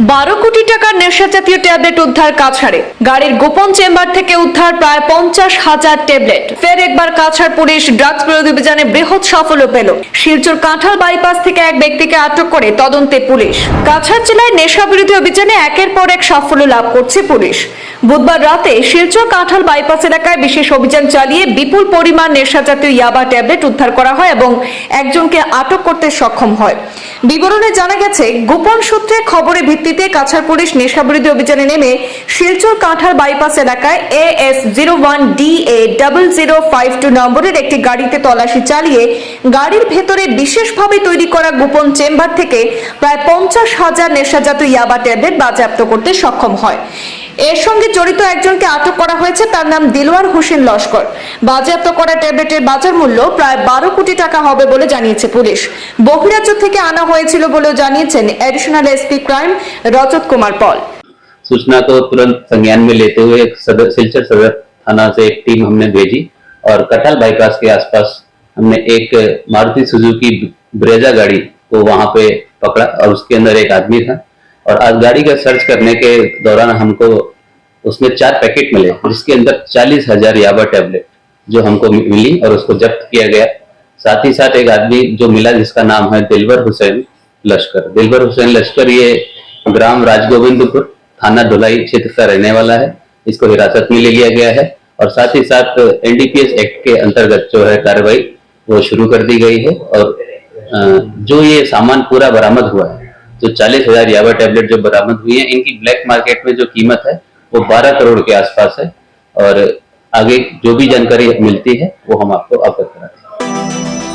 বারো কোটি টাকার নেশা জাতীয় ট্যাবলেট উদ্ধার কাছাড়ে গাড়ির গোপন চেম্বার থেকে উদ্ধার প্রায় পঞ্চাশ হাজার ট্যাবলেট। ফের একবার কাছাড় পুলিশ ড্রাগস বিরোধী অভিযানে বৃহৎ সাফল্য পেল। শিলচর কাঁঠাল বাইপাস থেকে এক ব্যক্তিকে আটক করে তদন্তে পুলিশ। কাছাড় জেলায় নেশা বিরোধী অভিযানে একের পর এক সাফল্য লাভ করছে পুলিশ। বুধবার রাতে শিলচর কাঁঠাল বাইপাস এলাকায় বিশেষ অভিযান চালিয়ে বিপুল পরিমাণ নেশা জাতীয় ইয়াবা ট্যাবলেট উদ্ধার করা হয় এবং একজনকে আটক করতে সক্ষম হয়। বিবরণে জানা গেছে, গোপন সূত্রে খবরের ভিত্তিতে কাছাড় পুলিশ নেশাবিরোধী অভিযানে নেমে শিলচর কাঁঠার বাইপাস এলাকায় A S zero one D A double zero five two নম্বরের একটি গাড়িতে তল্লাশি চালিয়ে গাড়ির ভেতরে বিশেষভাবে তৈরি করা গোপন চেম্বার থেকে প্রায় পঞ্চাশ হাজার নেশাজাত ইয়াবা ট্যাবলেট বাজেয়াপ্ত করতে সক্ষম হয়। এর সঙ্গে জড়িত একজনকে আটক করা হয়েছে তার নাম দিলওয়ার হোসেন লস্কর বাজেয়াপ্ত করা ট্যাবলেটের বাজার মূল্য প্রায় বারো কোটি টাকা হবে বলে জানিয়েছে পুলিশ বহিরাজ্য থেকে আনা হয়েছিল বলেও জানিয়েছেন additional SP crime Rajat Kumar Pal सूचना को तुरंत संज्ञान में लेते हुए एक सदर सिलचर सदर थाना से एक टीम हमने भेजी और कटहल बाईपास के आसपास हमने एक मारुति सुजुकी ब्रेजा गाड़ी को वहां पे पकड़ा और उसके अंदर एक आदमी था और आज गाड़ी का सर्च करने के दौरान हमको उसमें चार पैकेट मिले, जिसके अंदर चालीस हज़ार याबा टैबलेट जो हमको मिली और उसको जब्त किया गया। साथ ही साथ एक आदमी जो मिला, जिसका नाम है दिलवर हुसैन लश्कर। दिलवर हुसैन लश्कर ये ग्राम राजगोविंदपुर थाना धुलाई क्षेत्र का रहने वाला है। इसको हिरासत में ले लिया गया है और साथ ही साथ एनडीपीएस एक्ट के अंतर्गत जो है कार्रवाई वो शुरू कर दी गई है और जो ये सामान पूरा बरामद हुआ है। जो चालीस हज़ार याबा टैबलेट जो बरामद हुई है, इनकी ब्लैक मार्केट में जो कीमत है, वो बारह करोड़ के आसपास है। और आगे जो भी जानकारी मिलती है, वो हम आपको अवगत कराते हैं।